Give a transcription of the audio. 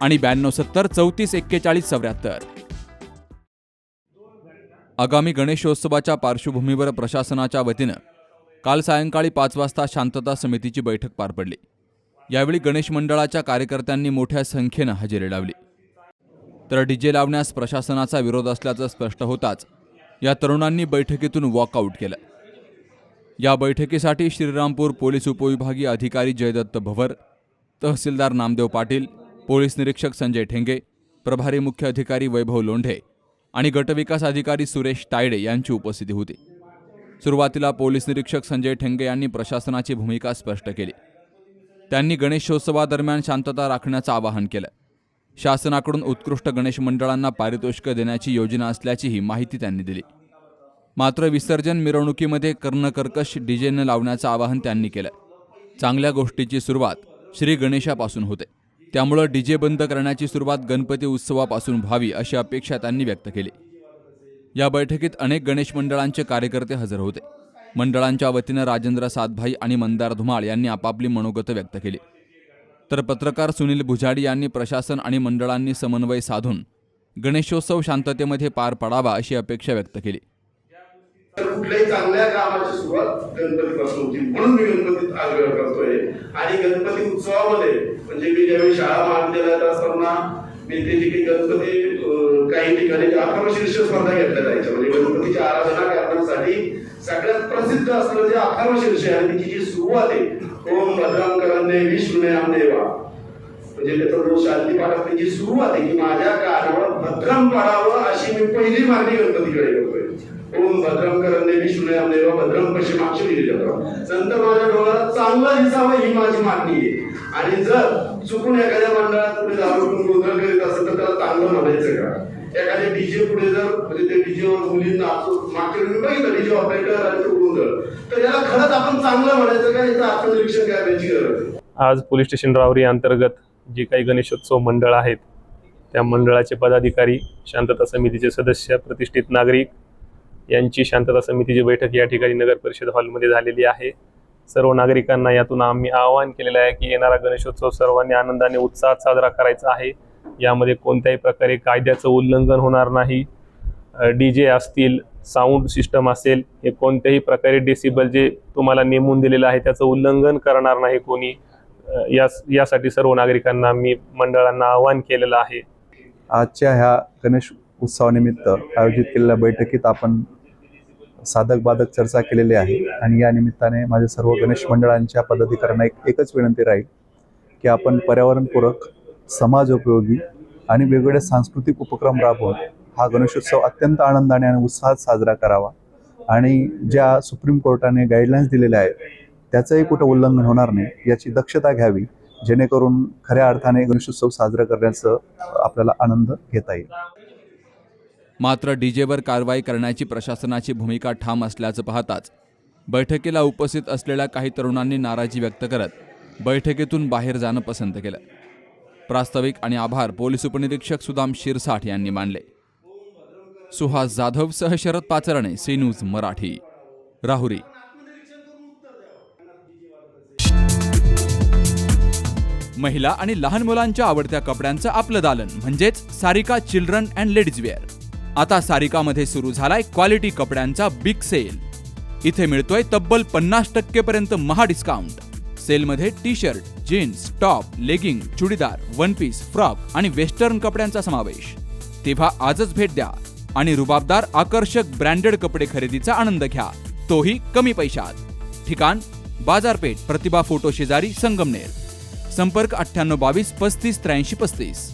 आणि ब्याण्णव सत्तर चौतीस एक्केचाळीस चौऱ्याहत्तर. आगामी गणेशोत्सवाच्या पार्श्वभूमीवर प्रशासनाच्या वतीनं काल सायंकाळी पाच वाजता शांतता समितीची बैठक पार पडली. यावेळी गणेश मंडळाच्या कार्यकर्त्यांनी मोठ्या संख्येनं हजेरी लावली. तर डीजे लावण्यास प्रशासनाचा विरोध असल्याचं स्पष्ट होताच या तरुणांनी बैठकीतून वॉकआउट केलं. या बैठकीसाठी श्रीरामपूर पोलीस उपविभागीय अधिकारी जयदत्त भवर तहसीलदार नामदेव पाटील पोलीस निरीक्षक संजय ठेंगे प्रभारी मुख्य अधिकारी वैभव लोंढे आणि गटविकास अधिकारी सुरेश तायडे यांची उपस्थिती होती. सुरुवातीला पोलीस निरीक्षक संजय ठेंगे यांनी प्रशासनाची भूमिका स्पष्ट केली. त्यांनी गणेशोत्सवादरम्यान शांतता राखण्याचं आवाहन केलं. शासनाकडून उत्कृष्ट गणेश मंडळांना पारितोषिक देण्याची योजना असल्याचीही माहिती त्यांनी दिली. मात्र विसर्जन मिरवणुकीमध्ये कर्णकर्कश डीजेनं लावण्याचं आवाहन त्यांनी केलं. चांगल्या गोष्टीची सुरुवात श्री गणेशापासून होते. त्यामुळं डीजे बंद करण्याची सुरुवात गणपती उत्सवापासून व्हावी अशी अपेक्षा त्यांनी व्यक्त केली. या बैठकीत अनेक गणेश मंडळांचे कार्यकर्ते हजर होते. मंडळांच्या वतीनं राजेंद्र सातभाई आणि मंदार धुमाळ यांनी आपापली मनोगत व्यक्त केली. तर पत्रकार सुनील भुजाडी यांनी प्रशासन आणि मंडळांनी समन्वय साधून गणेशोत्सव शांततेमध्ये पार पडावा अशी अपेक्षा व्यक्त केली. कुठल्याही चांगल्या कामाची सुरुवात गणपतीपासून होती म्हणून मी गणपतीत आग्रह करतोय. आणि गणपती उत्सवामध्ये म्हणजे मी ज्यावेळी शाळा महाविद्यालयात असताना मी ते जे काही गणपती काही ठिकाणी अकरा स्पर्धा घेतल्या जायच्या. म्हणजे गणपतीची आराधना करण्यासाठी सगळ्यात प्रसिद्ध असलं जे अकरा आहे आणि तिची जी सुरुवात आहे ओम भद्राम करंदे विष्णुयाम देवा. म्हणजे त्याचा जो शांती पाठात त्याची सुरुवात आहे की माझ्या कानावर भद्रम पडावं अशी मी पहिली मागणी गणपतीकडे करतोय. ओम भद्रम करंदे विष्णुयाम देवा भद्रम पश्चिमाक्ष संत माझ्या डोळ्याला चांगला दिसावा ही माझी मागणी आहे. आणि जर चुकून एखाद्या मंडळात कुठे दारू पिऊन गोंधळ करीत असेल तर त्याला चांगलं म्हणायचं का? एखाद्या डीजे पुढे जर म्हणजे ते डीजेवर मुलींना मागच्या मी बघितलं डीजे ऑपरेटर आणि तो गोंधळ. तर याला खरंच आपण चांगलं म्हणायचं का? याचं आत्मनिरीक्षण करण्याची गरज आहे. आज पोलीस स्टेशन रावरी अंतर्गत जे काही गणेशोत्सव मंडळ आहेत त्या मंडळाचे पदाधिकारी शांतता समितीचे सदस्य प्रतिष्ठित नागरिक यांची शांतता समितीची बैठक या ठिकाणी नगर परिषद हॉलमध्ये झालेली आहे. सर्व नागरिकांना यातून आम्ही आवाहन केलेलं आहे की येणारा गणेशोत्सव सर्वांनी आनंदाने उत्साहात साजरा करायचा आहे. यामध्ये कोणत्याही प्रकारे कायद्याचं उल्लंघन होणार नाही. डी जे असतील साऊंड सिस्टम असेल हे कोणत्याही प्रकारे डेसिबल जे तुम्हाला नेमून दिलेलं आहे त्याचं उल्लंघन करणार नाही कोणी. या यासाठी सर्व नागरिकांना मी मंडळांना आवाहन केलेलं आहे. आजच्या ह्या गणेश उत्सवानिमित्त आयोजित केलेल्या बैठकीत आपण साधक बाधक चर्चा केलेली आहे आणि या निमित्ताने माझ्या सर्व गणेश मंडळांच्या पदाधिकाऱ्यांना एक एकच विनंती राहील की आपण पर्यावरणपूरक समाजोपयोगी आणि वेगवेगळे सांस्कृतिक उपक्रम राबवून हा गणेशोत्सव अत्यंत आनंदाने आणि उत्साहात साजरा करावा. आणि ज्या सुप्रीम कोर्टाने गाईडलाईन्स दिलेल्या आहेत त्याचंही कुठं उल्लंघन होणार नाही याची दक्षता घ्यावी जेणेकरून खऱ्या अर्थाने गणेशोत्सव साजरा करण्याचं आपल्याला आनंद घेता येईल. मात्र डीजेवर कारवाई करण्याची प्रशासनाची भूमिका ठाम असल्याचं पाहताच बैठकीला उपस्थित असलेल्या काही तरुणांनी नाराजी व्यक्त करत बैठकीतून बाहेर जाणं पसंत केलं. प्रास्ताविक आणि आभार पोलीस उपनिरीक्षक सुदाम शिरसाठ यांनी मानले. सुहास जाधव सह शरद पाचरणे सी न्यूज मराठी. राहुरी. महिला आणि लहान मुलांच्या आवडत्या कपड्यांचं आपलं दालन म्हणजेच Sarika children and ladies wear. आता सारिकामध्ये सुरू झालाय क्वालिटी कपड्यांचा बिग सेल इथे मिळतोय तब्बल पन्नास टक्के पर्यंत महा डिस्काउंट सेलमध्ये T shirt jeans top legging churidar one piece frock आणि वेस्टर्न कपड्यांचा समावेश. तेव्हा आजच भेट द्या आणि रुबाबदार आकर्षक ब्रँडेड कपडे खरेदीचा आनंद घ्या. तोही कमी पैशात. ठिकाण बाजारपेठ प्रतिभा फोटो शेजारी संगमनेर. संपर्क अठ्ठ्याण्णव बावीस पस्तीस त्र्याऐंशी पस्तीस.